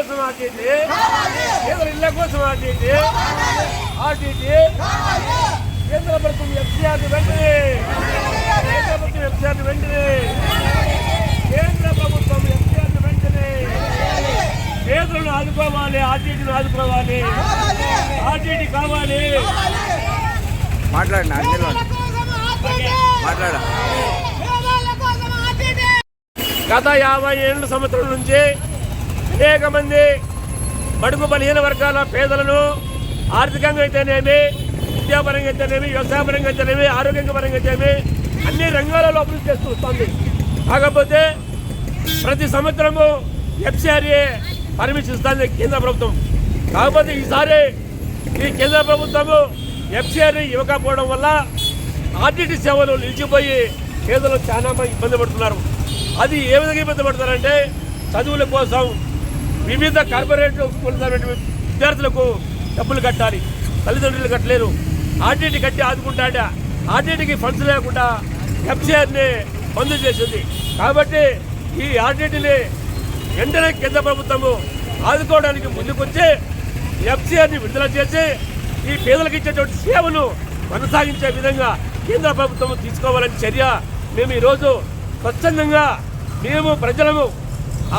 కోసం ఆర్టీటీ పేదల ఇళ్ళ కోసం ఆర్టీటీ ఆర్టీటీ కేంద్ర ప్రభుత్వం ఎఫ్సీఆర్ వెంటనే. కేంద్ర ప్రభుత్వం ఎఫ్సీఆర్ వెంటనే. కేంద్ర ప్రభుత్వం ఎఫ్సీఆర్ వెంటనే. పేదలను ఆదుకోవాలి ఆర్టీటీని ఆదుకోవాలి. ఆర్టీటీ కావాలి. మాట్లాడండి అంజలి మాట్లాడ. గత యాభై ఏళ్ళ సంవత్సరం నుంచి అనేక మంది బడుగు బలహీన వర్గాల పేదలను ఆర్థికంగా అయితేనేమి విద్యాపరంగా అయితేనేమి వ్యవసాయపరంగా అయితేనేమి ఆరోగ్యంగా పరంగా అయితేనేమి అన్ని రంగాలలో అభివృద్ధి చేస్తూ వస్తుంది. కాకపోతే ప్రతి సంవత్సరము ఎఫ్సిఆర్ఏ పర్మిషన్ ఇస్తుంది కేంద్ర ప్రభుత్వం. కాకపోతే ఈసారి ఈ కేంద్ర ప్రభుత్వము ఎఫ్సిఆర్ఏ ఇవ్వకపోవడం వల్ల ఆర్టీటీ సేవలు నిలిచిపోయి పేదలు చాలా ఇబ్బంది పడుతున్నారు. అది ఏ విధంగా ఇబ్బంది పడతారంటే చదువుల కోసం వివిధ కార్పొరేట్ విద్యార్థులకు డబ్బులు కట్టాలి. తల్లిదండ్రులు కట్టలేరు. ఆర్టీటీ కట్టి ఆదుకుంటాడ. ఆర్టీటీకి ఫండ్స్ లేకుండా ఎఫ్సిఆర్ని బంద్ చేసింది. కాబట్టి ఈ ఆర్టీటీని వెంటనే కేంద్ర ప్రభుత్వము ఆదుకోవడానికి ముందుకొచ్చి ఎఫ్సిఆర్ని విడుదల చేసి ఈ పేదలకు ఇచ్చేటువంటి సేవను కొనసాగించే విధంగా కేంద్ర ప్రభుత్వం తీసుకోవాలని చర్య. మేము ఈరోజు స్వచ్ఛందంగా మేము ప్రజలము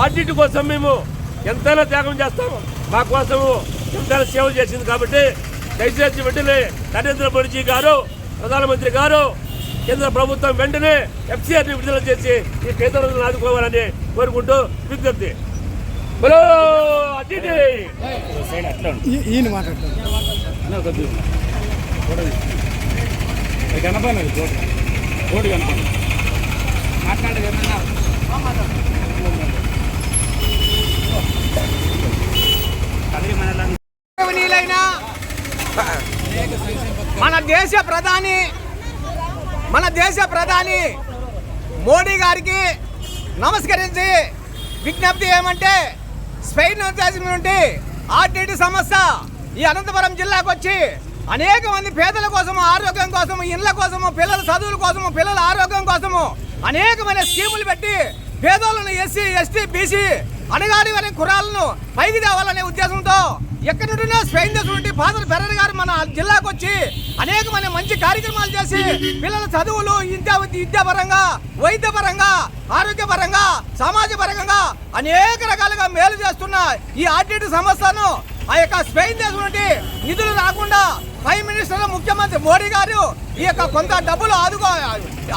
ఆర్టీటీ కోసం మేము ఎంతైనా త్యాగం చేస్తాము. మా కోసము ఎంతైనా సేవ చేసింది కాబట్టి దయచేసి వెంటనే నరేంద్ర మోడీజీ గారు ప్రధానమంత్రి గారు కేంద్ర ప్రభుత్వం వెంటనే ఎఫ్సీఆర్ని విడుదల చేసి ఈ పేదలను ఆదుకోవాలని కోరుకుంటూ విజ్ఞప్తి. బలో ఈయన కోటి కనపడి గౌరవనీయులైన మన దేశ ప్రధాని మన దేశ ప్రధాని మోడీ గారికి నమస్కరించి విజ్ఞప్తి ఏమంటే స్పెయిన్ దేశం నుండి ఆర్టీటీ సంస్థ ఈ అనంతపురం జిల్లాకు వచ్చి అనేక మంది పేదల కోసము ఆరోగ్యం కోసము ఇళ్ళ కోసము పిల్లల చదువుల కోసము పిల్లల ఆరోగ్యం కోసము అనేకమైన స్కీములు పెట్టి పేదోళ్ళను ఎస్సీ ఎస్టీ బీసీ అణగాడి వారి కురాలను పైకి తేవాలనే ఉద్దేశంతో ఎక్కడి నుండి స్పెయిన్ దేశం నుండి ఫాదర్ బెర్రర్ గారు మన జిల్లాకు వచ్చి అనేకమైన మంచి కార్యక్రమాలు చేసి పిల్లల చదువులు విద్యా విద్యాపరంగా వైద్యపరంగా ఆరోగ్యపరంగా పరంగా పరంగా అనేక రకాలుగా మేలు చేస్తున్న ఈ ఆర్టీటీ సంస్థను ఆ యొక్క స్పెయిన్ దేశం నుండి నిధులు రాకుండా ప్రైమ్ మినిస్టర్ ముఖ్యమంత్రి మోడీ గారు ఈ యొక్క కొంత డబ్బులు ఆదుకో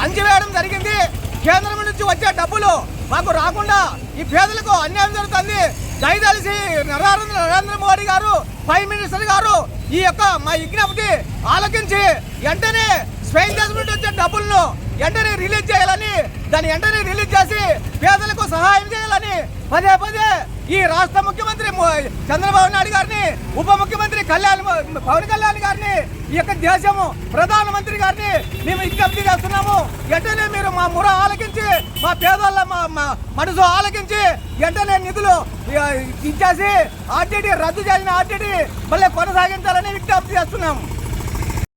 అంచివేయడం జరిగింది. కేంద్రం నుంచి వచ్చే డబ్బులు మాకు రాకుండా ఈ పేదలకు అన్యాయం జరుగుతుంది. దయదలిసి నరేంద్ర నరేంద్ర మోడీ గారు ప్రైమ్ మినిస్టర్ గారు ఈ యొక్క మా విజ్ఞప్తి ఆలోచించి వెంటనే స్పెయిన్ దేశం నుండి వచ్చే డబ్బులను వెంటనే రిలీజ్ చేయాలని దాన్ని వెంటనే రిలీజ్ చేసి పేదలకు సహాయం చేయాలని పదే పదే ఈ రాష్ట్ర ముఖ్యమంత్రి చంద్రబాబు నాయుడు గారిని ఉప ముఖ్యమంత్రి కళ్యాణ్ పవన్ కళ్యాణ్ గారిని ఈ యొక్క దేశము ప్రధానమంత్రి గారిని మేము విజ్ఞప్తి చేస్తున్నాము. వెంటనే మీరు మా ముర ఆలకించి మా పేదోళ్ళ మా మనసు ఆలకించి వెంటనే నిధులు ఇచ్చేసి ఆర్టీడీ రద్దు చేసిన ఆర్టీడీ మళ్ళీ కొనసాగించాలని విజ్ఞప్తి చేస్తున్నాము